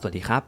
สวัสดีครับ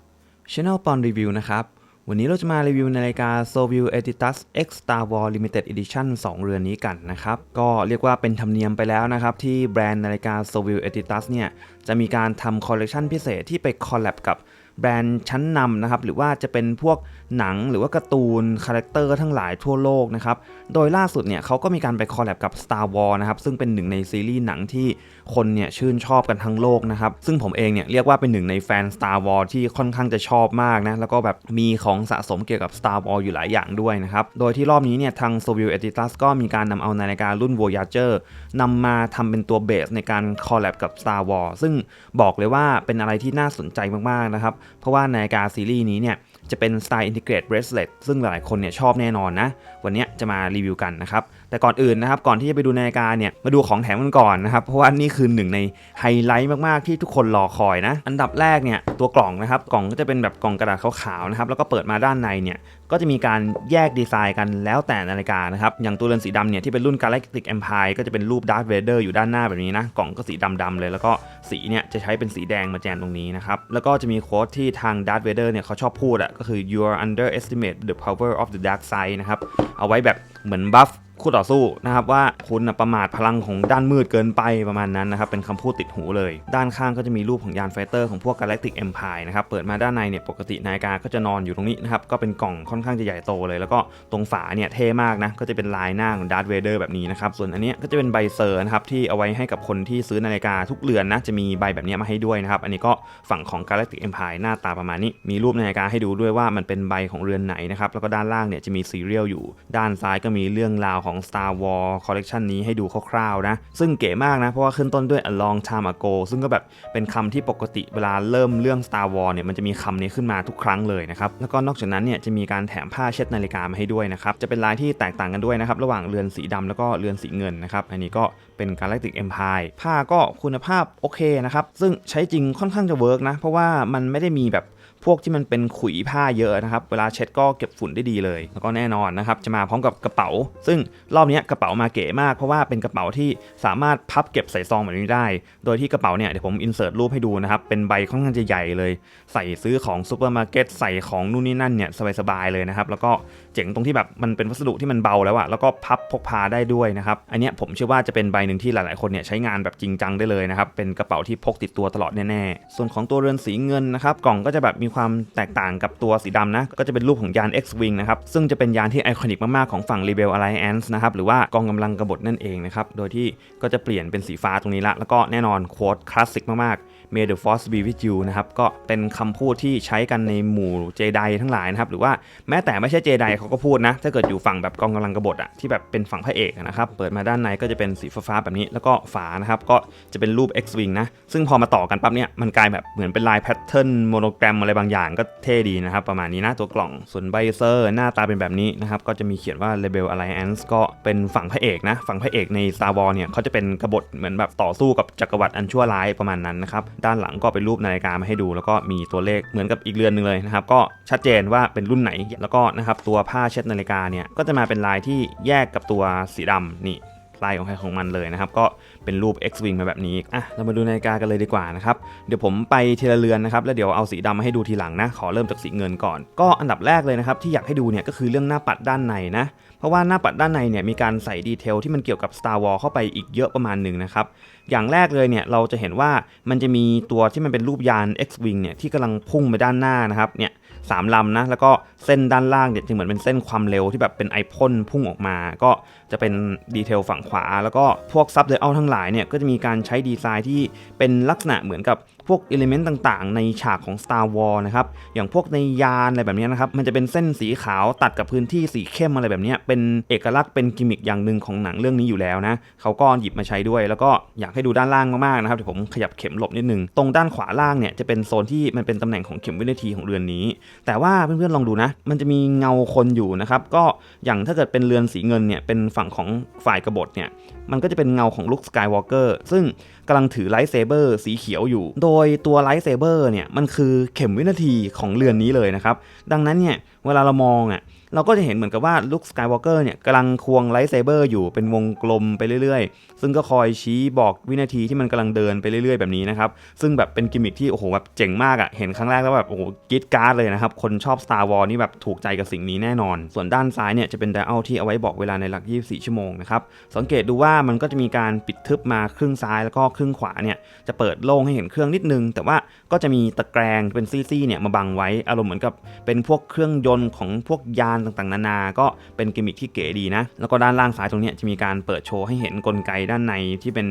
Channel ปอนรีวิวนะครับ วันนี้เราจะมารีวิวนาฬิกา Soview Editas X Star Wars Limited Edition 2 เรือนนี้กันนะครับ ก็เรียกว่าเป็นธรรมเนียมไปแล้วนะครับ ที่แบรนด์นาฬิกา Soview Editas เนี่ย จะมีการทำคอลเลกชันพิเศษที่ไปคอลแลบกับแบรนด์ชั้นนำนะครับ หรือว่าจะเป็นพวกหนังหรือว่าการ์ตูนคาแรคเตอร์ทั้งหลายทั่วโลกนะครับ โดยล่าสุดเนี่ยเขาก็มีการไปคอลแลบกับ Star Wars นะครับ ซึ่งเป็นหนึ่งในซีรีส์หนังที่คนเนี่ยชื่นชอบกันทั้งโลกนะครับ ซึ่งผมเองเนี่ยเรียกว่าเป็นหนึ่งในแฟน Star Wars ที่ค่อนข้างจะชอบมากนะ แล้วก็แบบมีของสะสมเกี่ยวกับ Star Wars อยู่หลายอย่างด้วยนะครับ โดยที่รอบนี้เนี่ยทาง s o v i e Editas ก็มีการนำเอานาฬิการุ่น Voyager นำมาทำเป็นตัวเบสในการคอลแลบกับ Star Wars ซึ่งบอกเลยว่าเป็นอะไรที่น่าสนใจมากๆนะครับ เพราะว่านาฬิกาซีรีส์นี้เนี่ยจะเป็น Style Integrate Bracelet ซึ่งหลายคนเนี่ยชอบแน่นอนนะวันนี้จะมารีวิวกันนะครับ แต่ก่อนอื่นนะครับ ก่อนที่จะไปดูนาฬิกาเนี่ย มาดูของแถมกันก่อนนะครับ เพราะว่านี่คือหนึ่งในไฮไลท์มากๆที่ทุกคนรอคอยนะ อันดับแรกเนี่ยตัวกล่องนะครับ กล่องก็จะเป็นแบบกล่องกระดาษขาวๆนะครับ แล้วก็เปิดมาด้านในเนี่ย ก็จะมีการแยกดีไซน์กันแล้วแต่นาฬิกานะครับ อย่างตัวเรือนสีดำเนี่ยที่เป็นรุ่น Galactic Empire ก็จะเป็นรูป Darth Vader อยู่ด้านหน้าแบบนี้นะ กล่องก็สีดำๆเลย แล้วก็สีเนี่ยจะใช้เป็นสีแดงมาแจมตรงนี้นะครับ แล้วก็จะมีโค้ดที่ทาง Darth Vader เนี่ยเขาชอบพูดอะก็คือ you are underestimate the power of the dark side นะครับเอาไว้แบบเหมือนบัฟ คู่ต่อสู้นะครับว่าคุณประมาทพลังของด้านมืดเกินไปประมาณนั้นนะครับเป็นคำพูดติดหูเลย ด้านข้างก็จะมีรูปของยานไฟเตอร์ของพวก Galactic Empire นะครับเปิดมาด้านในเนี่ยปกตินาฬิกาก็จะนอนอยู่ตรงนี้นะครับก็เป็นกล่องค่อนข้างจะใหญ่โตเลย แล้วก็ตรงฝาเนี่ยเท่มากนะก็จะเป็นลายหน้าของดาร์ธเวเดอร์แบบนี้นะครับส่วนอันนี้ก็จะเป็นใบเซอร์นะครับที่เอาไว้ให้กับคนที่ซื้อนาฬิกาทุกเรือนนะจะมีใบแบบนี้มาให้ด้วยนะครับอันนี้ก็ฝั่งของ Galactic Empire หน้าตาประมาณนี้ มีรูปนาฬิกาให้ดูด้วยว่ามันเป็นใบของเรือนไหนนะครับแล้วก็ด้านล่างเนี่ยจะมีซีเรียลอยู่ด้านซ้ายก็มีเรื่องราวของของ Star Wars คอลเลกชันนี้ให้ดูคร่าวๆนะ ซึ่งเก๋มากนะ เพราะว่าขึ้นต้นด้วย a long time ago ซึ่งก็แบบเป็นคำที่ปกติเวลาเริ่มเรื่อง Star Wars เนี่ยมันจะมีคำนี้ขึ้นมาทุกครั้งเลยนะครับ แล้วก็นอกจากนั้นเนี่ยจะมีการแถมผ้าเช็ดนาฬิกามาให้ด้วยนะครับ จะเป็นลายที่แตกต่างกันด้วยนะครับ ระหว่างเรือนสีดำแล้วก็เรือนสีเงินนะครับ อันนี้ก็เป็น Galactic Empire ผ้าก็คุณภาพโอเคนะครับ ซึ่งใช้จริงค่อนข้างจะเวิร์กนะ เพราะว่ามันไม่ได้มีแบบ พวกที่มันเป็นขุยผ้าเยอะนะครับ เวลาเช็ดก็เก็บฝุ่นได้ดีเลย แล้วก็แน่นอนนะครับ จะมาพร้อมกับกระเป๋า ซึ่งรอบนี้กระเป๋ามาเก๋มาก เพราะว่าเป็นกระเป๋าที่สามารถพับเก็บใส่ซองแบบนี้ได้ โดยที่กระเป๋าเนี่ยเดี๋ยวผมอินเสิร์ตรูปให้ดูนะครับ เป็นใบค่อนข้างจะใหญ่เลย ใส่ซื้อของซูเปอร์มาร์เก็ตใส่ของนู่นนี่นั่นเนี่ยสบายๆเลยนะครับ แล้วก็เจ๋งตรงที่แบบมันเป็นวัสดุที่มันเบาแล้วอะแล้วก็พับพกพาได้ด้วยนะครับ อันเนี้ยผมเชื่อว่าจะเป็นใบหนึ่งที่หลายๆคนเนี่ยใช้งานแบบจริงจังได้เลยนะครับ เป็นกระเป๋าที่พกติดตัวตลอดแน่ๆ ส่วนของตัวเรือนสีเงินนะครับ กล่องก็จะแบบมีความแตกต่างกับตัวสีดำนะ ก็จะเป็นรูปของยาน X-Wing นะครับ ซึ่งจะเป็นยานที่ไอคอนิกมาก ๆ ของฝั่ง Rebel Alliance นะครับ หรือว่ากองกำลังกบฏนั่นเองนะครับ โดยที่ก็จะเปลี่ยนเป็นสีฟ้าตรงนี้ละ แล้วก็แน่นอนโค้ดคลาสสิกมาก ๆ May the Force be with you นะครับก็เป็นคำพูดที่ใช้กันในหมู่เจไดทั้งหลายนะครับหรือว่าแม้แต่ไม่ใช่เจไดเขาก็พูดนะ ถ้าเกิดอยู่ฝั่งแบบกองกำลังกบฏอะที่แบบเป็นฝั่งพระเอกนะครับเปิดมาด้านในก็จะเป็นสีฟ้าๆแบบนี้แล้วก็ฝานะครับก็จะเป็นรูป X-Wing นะซึ่งพอมาต่อกันปั๊บเนี่ยมันกลายแบบเหมือนเป็นลายแพทเทิร์นโมโนแกรมอะไรบางอย่างก็เท่ดีนะครับประมาณนี้นะตัวกล่องส่วนไบเซอร์หน้าตาเป็นแบบนี้นะครับก็จะมีเขียนว่า Rebel Alliance ก็เป็นฝั่งพระเอกนะฝั่งพระเอกใน Star Wars เนี่ยเขาจะเป็นกบฏเหมือนแบบต่อสู้กับจักรวรรดิอันชั่วร้ายประมาณนั้นนะครับด้านหลังก็เป็นรูปนาฬิกามาให้ดู แล้วก็มีตัวเลขเหมือนกับอีกเรือนหนึ่งเลยนะครับก็ชัดเจนว่าเป็นรุ่นไหนแล้วก็นะครับตัวผ้าเช็ดนาฬิกาเนี่ยก็จะมาเป็นลายที่แยกกับตัวสีดำนี่ลายของใครของมันเลยนะครับ ก็ เป็นรูป X-Wing มาแบบนี้อะเรามาดูนาฬิกากันเลยดีกว่านะครับเดี๋ยวผมไปทีละเรือนนะครับแล้วเดี๋ยวเอาสีดำมาให้ดูทีหลังนะ ขอเริ่มจากสีเงินก่อน ก็อันดับแรกเลยนะครับที่อยากให้ดูเนี่ยก็คือเรื่องหน้าปัดด้านในนะเพราะว่าหน้าปัดด้านในเนี่ยมีการใส่ดีเทลที่มันเกี่ยวกับ Star Wars เข้าไปอีกเยอะประมาณหนึ่งนะครับอย่างแรกเลยเนี่ยเราจะเห็นว่ามันจะมีตัวที่มันเป็นรูปยาน X-Wing เนี่ยที่กำลังพุ่งไปด้านหน้านะครับเนี่ยสามลำนะแล้วก็เส้นด้านล่างเนี่ยจะเหมือนเป็นเส้นความเร็วที่แบบเป็นไอพ่นพุ่งออกมา ก็ จะเป็นดีเทลฝั่งขวา แล้วก็พวกซับเดลทั้งหลายเนี่ยก็จะมีการใช้ดีไซน์ที่เป็นลักษณะเหมือนกับพวกอิเลเมนต์ต่างๆ ในฉากของ Star Wars นะครับ อย่างพวกในยานอะไรแบบนี้นะครับ มันจะเป็นเส้นสีขาวตัดกับพื้นที่สีเข้มอะไรแบบนี้ เป็นเอกลักษณ์เป็นกิมมิคอย่างหนึ่งของหนังเรื่องนี้อยู่แล้วนะ เขาก็หยิบมาใช้ด้วย แล้วก็อยากให้ดูด้านล่างมากๆนะครับ เดี๋ยวผมขยับเข็มหลบนิดนึง ตรงด้านขวาล่างเนี่ยจะเป็นโซนที่มันเป็นตำแหน่งของเข็มวินาทีของเรือนนี้ แต่ว่าเพื่อนๆลองดูนะ มันจะมีเงาคนอยู่นะครับ ก็อย่างถ้าเกิดเป็นเรือนสีเงินเนี่ยเป็นฝงของฝ่ายกบฏเนี่ย มันก็จะเป็นเงาของลุคสกายวอล์กเกอร์ซึ่งกำลังถือไลท์เซเบอร์สีเขียวอยู่ โดยตัวไลท์เซเบอร์เนี่ย มันคือเข็มวินาทีของเรือนนี้เลยนะครับ ดังนั้นเนี่ย เวลาเรามองอะ เราก็จะเห็นเหมือนกับว่าลุคสกายวอล์กเกอร์เนี่ยกำลังควงไลท์เซเบอร์อยู่เป็นวงกลมไปเรื่อยๆ ซึ่งก็คอยชี้บอกวินาทีที่มันกำลังเดินไปเรื่อยๆ แบบนี้นะครับ ซึ่งแบบเป็นกิมมิคที่โอ้โหแบบเจ๋งมากอะ่ะเห็นครั้งแรกแล้วแบบโอ้โหกรีดการ์ดเลยนะครับ คนชอบ Star Wars นี่แบบถูกใจกับสิ่งนี้แน่นอน ส่วนด้านซ้ายเนี่ยจะเป็นไดอัลที่เอาไว้บอกเวลาในหลัก 24 ชั่วโมงนะครับสังเกตดูว่ามันก็จะมีการปิดทึบมาครึ่งซ้ายแล้วก็ครึ่งขวาเนี่ยจะเปิดโล่งให้เห็นเครื่องนิดนึง แต่ว่าก็จะมีตะแกรงเป็นซี่ๆเนี่ยมาบังไว้อารมณ์เหมือนกับเป็นพวกเครื่องยนต์ของพวกยานต่างๆ นานา ก็เป็นกิมมิคที่เก๋ดีนะ แล้วก็ด้านล่างซ้ายตรงนี้จะมีการเปิดโชว์ให้เห็นกลไกด้านในที่เป็น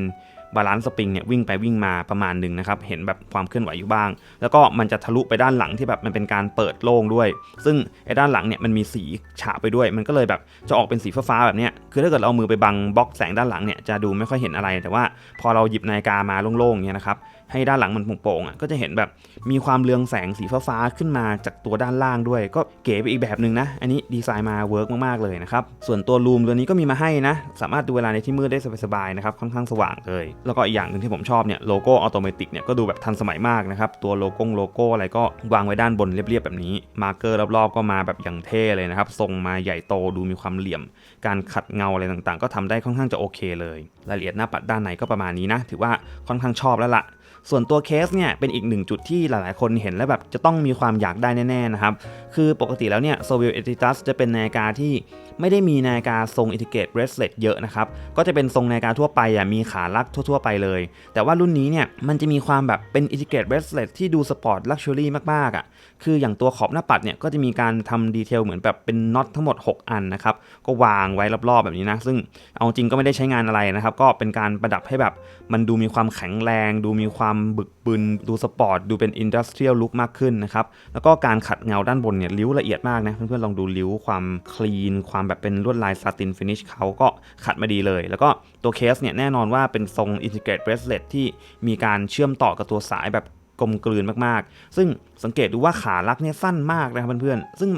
บาลานซ์สปริงเนี่ยวิ่งไปวิ่งมาประมาณหนึ่งนะครับ เห็นแบบความเคลื่อนไหวอยู่บ้าง แล้วก็มันจะทะลุไปด้านหลังที่แบบมันเป็นการเปิดโล่งด้วย ซึ่งไอ้ด้านหลังเนี่ยมันมีสีฉาบไปด้วย มันก็เลยแบบจะออกเป็นสีฟ้าๆแบบเนี้ยคือถ้าเกิดเราเอามือไปบังบล็อกแสงด้านหลังเนี่ยจะดูไม่ค่อยเห็นอะไร แต่ว่าพอเราหยิบนาฬิกามาโล่งๆเนี่ยนะครับ ให้ด้านหลังมันโปร่งๆอะก็จะเห็นแบบมีความเรืองแสงสีฟ้าๆขึ้นมาจากตัวด้านล่างด้วย ก็เก๋ไปอีกแบบหนึ่งนะ อันนี้ดีไซน์มาเวิร์กมากๆเลยนะครับ ส่วนตัวรูมตัวนี้ก็มีมาให้นะ สามารถดูเวลาในที่มืดได้สบายๆนะครับค่อนข้างสว่างเลย แล้วก็อีกอย่างหนึ่งที่ผมชอบเนี่ยโลโก้ออโตเมติกเนี่ยก็ดูแบบทันสมัยมากนะครับตัวโลโก้โลโก้อะไรก็วางไว้ด้านบนเรียบๆแบบนี้มาร์เกอร์รอบๆก็มาแบบอย่างเท่เลยนะครับทรงมาใหญ่โตดูมีความเหลี่ยม การขัดเงาอะไรต่างๆ ก็ทำได้ค่อนข้างจะโอเคเลย รายละเอียดหน้าปัดด้านในก็ประมาณนี้นะถือว่าค่อนข้างชอบแล้วล่ะ ส่วนตัวเคสเนี่ยเป็นอีกหนึ่งจุดที่หลายๆ คนเห็นแล้วแบบจะต้องมีความอยากได้แน่ๆนะครับ คือปกติแล้วเนี่ย s o v i l e t i t u s จะเป็นนาฬิกาที่ไม่ได้มีนาฬิกาทรง Integrate Bracelet เยอะนะครับ ก็จะเป็นทรงนาฬิกาทั่วไปอะมีขาลักทั่ว ๆ ไปเลย แต่ว่ารุ่นนี้เนี่ยมันจะมีความแบบเป็น Integrate Bracelet ที่ดูสปอร์ตลักชัวรี่มากๆอะ คืออย่างตัวขอบหน้าปัดเนี่ยก็จะมีการทำดีเทลเหมือนแบบเป็นน็อตทั้งหมด 6 อันนะครับ ก็วางไว้รอบๆแบบนี้นะ ซึ่งเอาจริงก็ไม่ได้ใช้งานอะไรนะครับ ก็เป็นการประดับให้แบบมันดูมีความแข็งแรง ดูมีความบึกบึนดูสปอร์ตดูเป็นอินดัสเทรียลลุคมากขึ้นนะครับ แล้วก็การขัดเงาด้านบนเนี่ยริ้วละเอียดมากนะ เพื่อนๆลองดูริ้วความคลีน ความแบบเป็นลวดลายซาตินฟินิชเขาก็ขัดมาดีเลย แล้วก็ตัวเคสเนี่ยแน่นอนว่าเป็นทรง Integrate Bracelet ที่มีการเชื่อมต่อกับตัวสายแบบกลมกลืนมากๆ ซึ่งสังเกตดูว่าขาลักเนี่ยสั้นมากนะครับเพื่อนๆ ซึ่ง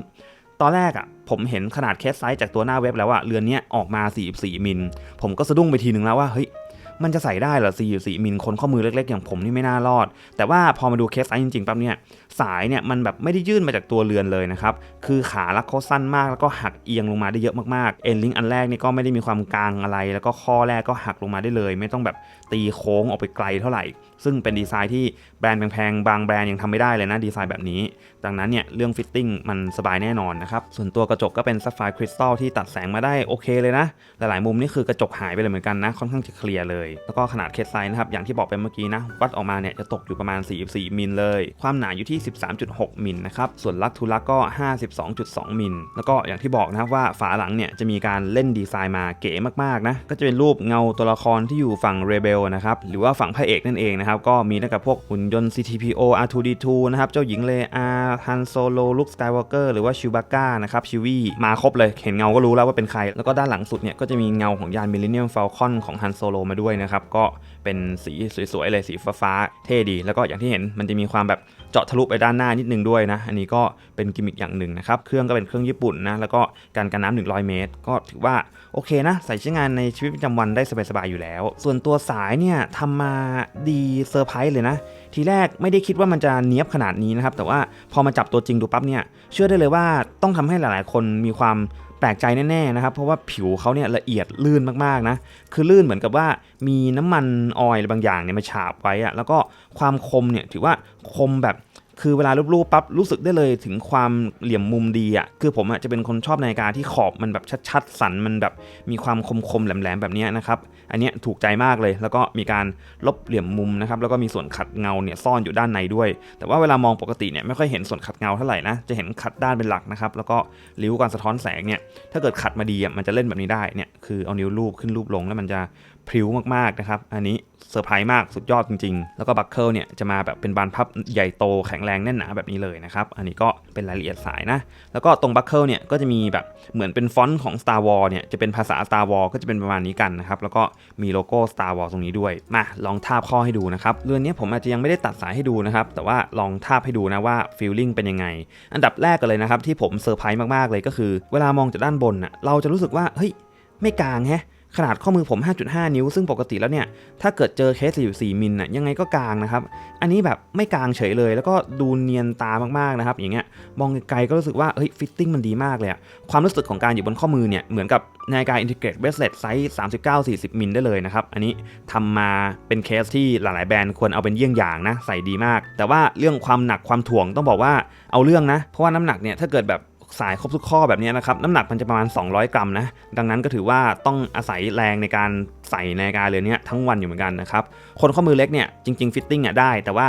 ตอนแรกอะ่ะผมเห็นขนาดเคสไซส์จากตัวหน้าเว็บแล้วอะเรือนนี้ออกมา 44 มิล ผมก็สะดุ้งไปทีนึงแล้วว่าเฮ้ย มันจะใส่ได้เหรอ44มิลคนข้อมือเล็กๆ อย่างผมนี่ไม่น่ารอด แต่ว่าพอมาดูเคสไซส์จริงๆปั๊บเนี่ยสายเนี่ยมันแบบไม่ได้ยื่นมาจากตัวเรือนเลยนะครับ คือขาลักเขาสั้นมากแล้วก็หักเอียงลงมาได้เยอะมากๆ เอ็นลิงอันแรกนี่ก็ไม่ได้มีความกลางอะไร แล้วก็ข้อแรกก็หักลงมาได้เลย ไม่ต้องแบบตีโค้งออกไปไกลเท่าไหร่ ซึ่งเป็นดีไซน์ที่แบรนด์แพงๆ บางแบรนด์ยังทำไม่ได้เลยนะดีไซน์แบบนี้ ดังนั้นเนี่ยเรื่องฟิตติ้งมันสบายแน่นอนนะครับส่วนตัวกระจกก็เป็นซัฟไฟร์คริสตัลที่ตัดแสงมาได้โอเคเลยนะหลายๆมุมนี่คือกระจกหายไปเลยเหมือนกันนะค่อนข้างจะเคลียร์เลยแล้วก็ขนาดเคสไซส์นะครับอย่างที่บอกไปเมื่อกี้นะวัดออกมาเนี่ยจะตกอยู่ประมาณ 44 มิลเลย ความหนาอยู่ที่ 13.6 มิลนะครับส่วนลักทูลักก็ 52.2 มิลแล้วก็อย่างที่บอกนะครับว่าฝาหลังเนี่ยจะมีการเล่นดีไซน์มาเก๋มากๆนะก็จะเป็นรูปเงาตัวละครที่อยู่ฝั่งเรเบลนะครับหรือว่าฝั่งพระเอกนั่นเองนะครับก็มีตั้งแต่พวกหุ่นยนต์ CTPO R2D2 นะครับเจ้าหญิงเลอาฮันโซโลลุคสกายวอล์กเกอร์หรือว่าชิวบาก้านะครับชิวี่มาครบเลยเห็นเงาก็รู้แล้วว่าเป็นใคร แล้วก็ด้านหลังสุดเนี่ยก็จะมีเงาของยานมิลเลนเนียมฟลคอนของฮันโซโลมาด้วยนะครับ ก็เป็นสีสวยๆเลยสีฟ้าๆเท่ดี แล้วก็อย่างที่เห็นมันจะมีความแบบเจาะทะลุไปด้านหน้านิดนึงด้วยนะ อันนี้ก็เป็นกิมมิคอย่างหนึ่งนะครับ เครื่องก็เป็นเครื่องญี่ปุ่นนะ แล้วก็การกันน้ำ100 เมตร ก็ถือว่าโอเคนะ ใส่ใช้งานในชีวิตประจำวันได้สบายๆอยู่แล้ว ส่วนตัวสายเนี่ยทำมาดีเซอร์ไพรส์เลยนะ ทีแรกไม่ได้คิดว่ามันจะเนี้ยบขนาดนี้นะครับ แต่ว่าพอมาจับตัวจริงดูปั๊บเนี่ย เชื่อได้เลยว่าต้องทำให้หลายๆ คนมีความ แปลกใจแน่ๆนะครับ เพราะว่าผิวเขาเนี่ยละเอียดลื่นมากๆนะ คือลื่นเหมือนกับว่ามีน้ำมันออยล์บางอย่างเนี่ยมาฉาบไว้อะแล้วก็ความคมเนี่ยถือว่าคมแบบ คือเวลารูปๆปั๊บรู้สึกได้เลยถึงความเหลี่ยมมุมดีอะคือผมอะจะเป็นคนชอบนาฬิกาที่ขอบมันแบบชัดๆ สันมันแบบมีความคมๆแหลมๆแบบนี้นะครับ อันนี้ถูกใจมากเลย แล้วก็มีการลบเหลี่ยมมุมนะครับแล้วก็มีส่วนขัดเงาเนี่ยซ่อนอยู่ด้านในด้วย แต่ว่าเวลามองปกติเนี่ยไม่ค่อยเห็นส่วนขัดเงาเท่าไหร่นะจะเห็นขัดด้านเป็นหลักนะครับแล้วก็ริ้วการสะท้อนแสงเนี่ยถ้าเกิดขัดมาดีอะมันจะเล่นแบบนี้ได้เนี่ยคือเอานิ้วลูบขึ้นรูปลงแล้วมันจะ พริ้วมากๆนะครับ อันนี้เซอร์ไพรส์มากสุดยอดจริงๆ แล้วก็บัคเกิลเนี่ยจะมาแบบเป็นบานพับใหญ่โตแข็งแรงแน่นหนาแบบนี้เลยนะครับ อันนี้ก็เป็นรายละเอียดสายนะ แล้วก็ตรงบัคเกิลเนี่ยก็จะมีแบบเหมือนเป็นฟอนต์ของ Star Wars เนี่ยจะเป็นภาษา Star Wars ก็จะเป็นประมาณนี้กันนะครับ แล้วก็มีโลโก้ Star Wars ตรงนี้ด้วย มาลองทาบข้อให้ดูนะครับ เรือนนี้ผมอาจจะยังไม่ได้ตัดสายให้ดูนะครับ แต่ว่าลองทาบให้ดูนะว่าฟีลลิ่งเป็นยังไง อันดับแรกกันเลยนะครับที่ผมเซอร์ไพรส์มากๆเลยก็คือ เวลามองจากด้านบนน่ะเราจะรู้สึกว่าเฮ้ยไม่กลางแฮะ ขนาดข้อมือผม 5.5 นิ้ว ซึ่งปกติแล้วเนี่ย ถ้าเกิดเจอเคสอยู่4มิลน่ะยังไงก็กลางนะครับ อันนี้แบบไม่กลางเฉยเลย แล้วก็ดูเนียนตามากๆนะครับ อย่างเงี้ย มองไกลๆก็รู้สึกว่า เฮ้ย ฟิตติ้งมันดีมากเลยอะความรู้สึกของการอยู่บนข้อมือเนี่ย เหมือนกับนาฬิกาอินทิเกรตเบสเลตไซส์ 39-40 มิลได้เลยนะครับ อันนี้ทำมาเป็นเคสที่หลายๆ แบรนด์ควรเอาเป็นเยี่ยงอย่างนะ ใส่ดีมาก แต่ว่าเรื่องความหนักความถ่วงต้องบอกว่าเอาเรื่องนะ เพราะว่าน้ำหนักเนี่ยถ้าเกิดแบบ สายครบทุกข้อแบบนี้นะครับน้ำหนักมันจะประมาณ 200 กรัมนะดังนั้นก็ถือว่าต้องอาศัยแรงในการ ใส่นาฬิกาเรือนนี้ทั้งวันอยู่เหมือนกันนะครับคนข้อมือเล็กเนี่ยจริงๆฟิตติ้งเนี่ยได้แต่ว่า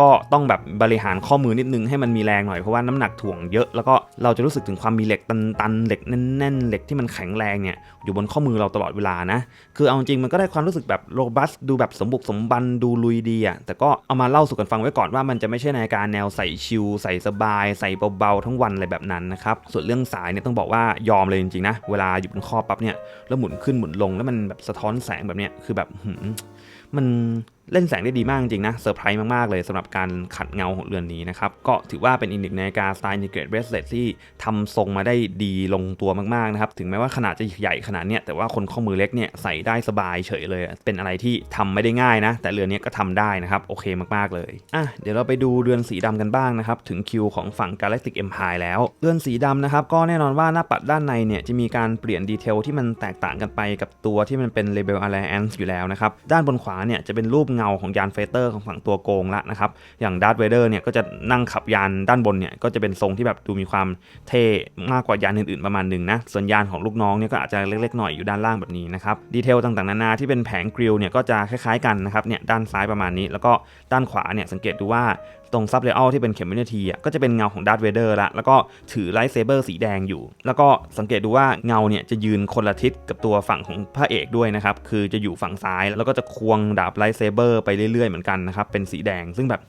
ก็ต้องแบบบริหารข้อมือนิดนึงให้มันมีแรงหน่อยเพราะว่าน้ำหนักถ่วงเยอะแล้วก็เราจะรู้สึกถึงความมีเหล็กตันๆเหล็กแน่นๆเหล็กที่มันแข็งแรงเนี่ยอยู่บนข้อมือเราตลอดเวลานะคือเอาจริงมันก็ได้ความรู้สึกแบบโรบัสดูแบบสมบุกสมบันดูลุยดีอะแต่ก็เอามาเล่าสู่กันฟังไว้ก่อนว่ามันจะไม่ใช่นาฬิกาแนวใส่ชิลใส่สบาย ใส่เบาๆทั้งวันอะไรแบบนั้นนะครับส่วนเรื่องสายเนี่ยต้องบอกว่ายอมเลยจริงๆนะเวลาอยู่บนข้อปั๊บเนี่ยแล้วหมุนขึ้นหมุนลงแล้วมันแบบสะท้อนแสงแบบเนี้ยคือแบบ มันเล่นแสงได้ดีมากจริงๆนะเซอร์ไพรส์มากๆเลยสำหรับการขัดเงาของเรือนนี้นะครับ ก็ถือว่าเป็นอีกหนึ่งนาฬิกาสไตล์นิเกรตเบสเลตที่ทำทรงมาได้ดีลงตัวมากๆนะครับ ถึงแม้ว่าขนาดจะใหญ่ขนาดเนี้ยแต่ว่าคนข้อมือเล็กเนี่ยใส่ได้สบายเฉยเลย เป็นอะไรที่ทำไม่ได้ง่ายนะ แต่เรือนนี้ก็ทำได้นะครับ โอเคมากๆเลยอะเดี๋ยวเราไปดูเรือนสีดำกันบ้างนะครับ ถึงคิวของฝั่ง Galactic Empire แล้ว เรือนสีดำนะครับก็แน่นอนว่าหน้าปัดด้านในเนี่ยจะมีการเปลี่ยนดีเทลที่มันแตกต่างกันไปกับตัวที่มันเป็น Label Alliance อยู่แล้วนะครับด้านบนขวาเนี่ยจะเป็นรูปเงาของยานเฟเตอร์ของฝั่งตัวโกงละนะครับ อย่างดาร์ธเวเดอร์เนี่ยก็จะนั่งขับยานด้านบนเนี่ยก็จะเป็นทรงที่แบบดูมีความเท่มากกว่ายานอื่นๆประมาณหนึ่งนะ ส่วนยานของลูกน้องเนี่ยก็อาจจะเล็กๆหน่อยอยู่ด้านล่างแบบนี้นะครับ ดีเทลต่างๆนานาที่เป็นแผงกริลเนี่ยก็จะคล้ายๆกันนะครับเนี่ยด้านซ้ายประมาณนี้ แล้วก็ด้านขวาเนี่ยสังเกตดูว่า ตรงซับเลเอลที่เป็นเข็มวินาทีอะก็จะเป็นเงาของดาร์ธเวเดอร์ละแล้วก็ถือไลท์เซเบอร์สีแดงอยู่ แล้วก็สังเกตดูว่าเงาเนี่ยจะยืนคนละทิศกับตัวฝั่งของพระเอกด้วยนะครับคือจะอยู่ฝั่งซ้ายแล้วก็จะควงดาบไลท์เซเบอร์ไปเรื่อยๆเหมือนกันนะครับเป็นสีแดงซึ่งแบบ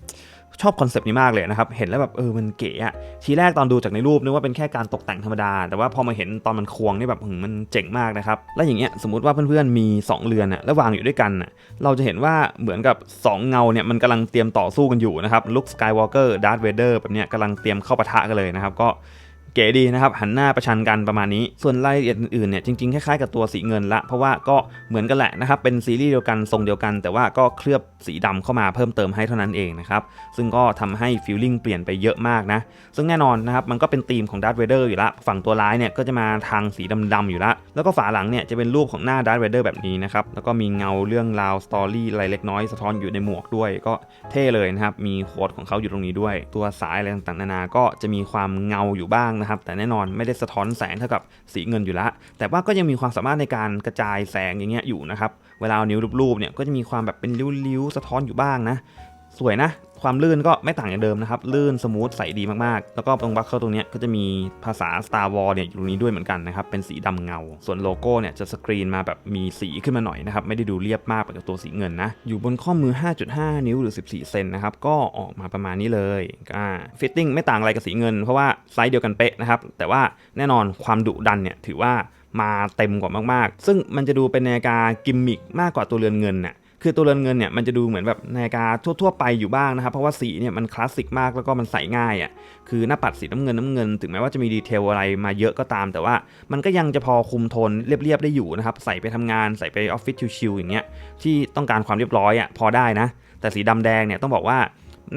ชอบคอนเซปต์นี้มากเลยนะครับ เห็นแล้วแบบเออมันเก๋อะทีแรกตอนดูจากในรูปนึกว่าเป็นแค่การตกแต่งธรรมดา แต่ว่าพอมาเห็นตอนมันควงนี่แบบมันเจ๋งมากนะครับ และอย่างเงี้ยสมมติว่าเพื่อนๆมี 2 เรือนอะแล้ววางอยู่ด้วยกันอะเราจะเห็นว่าเหมือนกับ 2 เงาเนี่ยมันกำลังเตรียมต่อสู้กันอยู่นะครับลุคสกายวอล์กเกอร์ดาร์ธเวเดอร์แบบเนี้ยกำลังเตรียมเข้าปะทะกันเลยนะครับก็ เก๋ดีนะครับหันหน้าประชันกันประมาณนี้ ส่วนรายละเอียดอื่นๆเนี่ยจริงๆคล้ายๆกับตัวสีเงินละ เพราะว่าก็เหมือนกันแหละนะครับเป็นซีรีส์เดียวกันทรงเดียวกัน แต่ว่าก็เคลือบสีดำเข้ามาเพิ่มเติมให้เท่านั้นเองนะครับซึ่งก็ทำให้ฟีลลิ่งเปลี่ยนไปเยอะมากนะซึ่งแน่นอนนะครับมันก็เป็นธีมของดาร์ธเวเดอร์อยู่ละฝั่งตัวร้ายเนี่ยก็จะมาทางสีดำๆอยู่ละแล้วก็ฝาหลังเนี่ยจะเป็นรูปของหน้าดาร์ธเวเดอร์แบบนี้นะครับแล้วก็มีเงาเรื่องราวสตอรี่อะไรเล็กน้อยสะท้อนอยู่ในหมวกด้วย ก็เท่เลยนะครับมีโค้ดของเขาอยู่ตรงนี้ด้วย ตัวสายอะไรต่างๆนานาก็จะมีความเงาอยู่บ้างนะครับ แต่แน่นอนไม่ได้สะท้อนแสงเท่ากับสีเงินอยู่ละแต่ว่าก็ยังมีความสามารถในการกระจายแสงอย่างเงี้ยอยู่นะครับ เวลาเอานิ้วรูปๆเนี่ยก็จะมีความแบบเป็นริ้วๆสะท้อนอยู่บ้างนะ สวยนะ ความลื่นก็ไม่ต่างจากเดิมนะครับ ลื่นสมูทใสดีมากๆ แล้วก็ตรงบัคเคิลตรงนี้ก็จะมีภาษา Star War เนี่ยอยู่ตรงนี้ด้วยเหมือนกันนะครับ เป็นสีดำเงา ส่วนโลโก้เนี่ยจะสกรีนมาแบบมีสีขึ้นมาหน่อยนะครับ ไม่ได้ดูเรียบมากแบบตัวสีเงินนะ อยู่บนข้อมือ 5.5 นิ้วหรือ 14 เซนนะครับ ก็ออกมาประมาณนี้เลยอ่าฟิตติ้งไม่ต่างอะไรกับสีเงิน เพราะว่าไซส์เดียวกันเป๊ะนะครับ แต่ว่าแน่นอนความดุดันเนี่ยถือว่ามาเต็มกว่ามากๆ ซึ่งมันจะดูเป็นนาฬิกากิมมิกมากกว่าตัวเรือนเงินน่ะ คือตัวเรือนเงินเนี่ยมันจะดูเหมือนแบบนาฬิกาทั่วๆไปอยู่บ้างนะครับ เพราะว่าสีเนี่ยมันคลาสสิกมากแล้วก็มันใส่ง่ายอะ่ะคือหน้าปัดสีน้ำเงินน้ำเงิน ถึงแม้ว่าจะมีดีเทลอะไรมาเยอะก็ตาม แต่ว่ามันก็ยังจะพอคุมโทนเรียบๆได้อยู่นะครับใส่ไปทำงานใส่ไปออฟฟิศชิลๆอย่างเงี้ยที่ต้องการความเรียบร้อยอะ่ะพอได้นะ แต่สีดำแดงเนี่ยต้องบอกว่า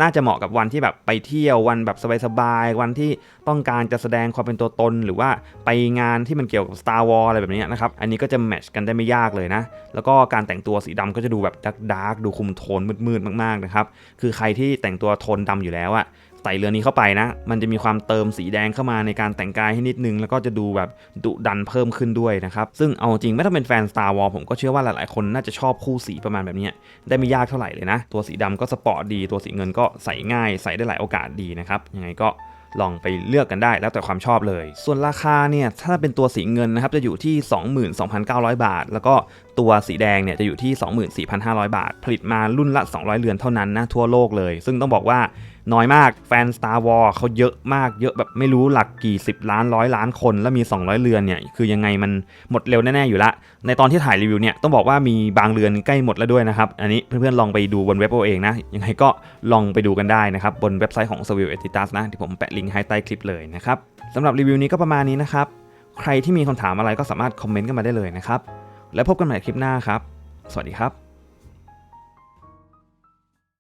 น่าจะเหมาะกับวันที่แบบไปเที่ยววันแบบสบายๆวันที่ต้องการจะแสดงความเป็นตัวตน หรือว่าไปงานที่มันเกี่ยวกับ Star Wars อะไรแบบนี้นะครับ อันนี้ก็จะแมทช์กันได้ไม่ยากเลยนะ แล้วก็การแต่งตัวสีดำก็จะดูแบบดาร์กดูคุมโทนมืดๆมากๆนะครับ คือใครที่แต่งตัวโทนดำอยู่แล้วอะ ส่เรือนี้เข้าไปนะ มันจะมีความเติมสีแดงเข้ามาในการแต่งกายให้นิดนึง แล้วก็จะดูแบบดุดันเพิ่มขึ้นด้วยนะครับ ซึ่งเอาจริงไม่ต้องเป็นแฟน Star Wars ผมก็เชื่อว่าหลายๆ คนน่าจะชอบคู่สีประมาณแบบนี้ ได้ไม่ยากเท่าไหร่เลยนะ ตัวสีดำก็สปอร์ตดี ตัวสีเงินก็ใส่ง่าย ใส่ได้หลายโอกาสดีนะครับ ยังไงก็ลองไปเลือกกันได้แล้วแต่ความชอบเลย ส่วนราคาเนี่ยถ้าเป็นตัวสีเงินนะครับจะอยู่ที่ 22,900 บาท แล้วก็ตัวสีแดงเนี่ยจะอยู่ที่ 24,500 บาท ผลิตมารุ่นละ 200 เรือนเท่านั้นนะทั่วโลกเลย ซึ่งต้องบอกว่า น้อยมากแฟน Star Wars เขาเยอะมากเยอะแบบไม่รู้หลักกี่ 10 ล้านร้อยล้านคน แล้วมี 200 เรือนเนี่ย คือยังไงมันหมดเร็วแน่ ๆ อยู่ละ ในตอนที่ถ่ายรีวิวเนี่ย ต้องบอกว่ามีบางเรือนใกล้หมดแล้วด้วยนะครับ อันนี้เพื่อนๆ ลองไปดูบนเว็บเอาเองนะ ยังไงก็ลองไปดูกันได้นะครับ บนเว็บไซต์ของ s w i l Editas นะ ที่ผมแปะลิงก์ให้ใต้คลิปเลยนะครับสำหรับรีวิวนี้ก็ประมาณนี้นะครับใครที่มีคำถามอะไรก็สามารถคอมเมนต์กันมาได้เลยนะครับและพบกันใหม่คลิปหน้าครับ สวัสดีครับ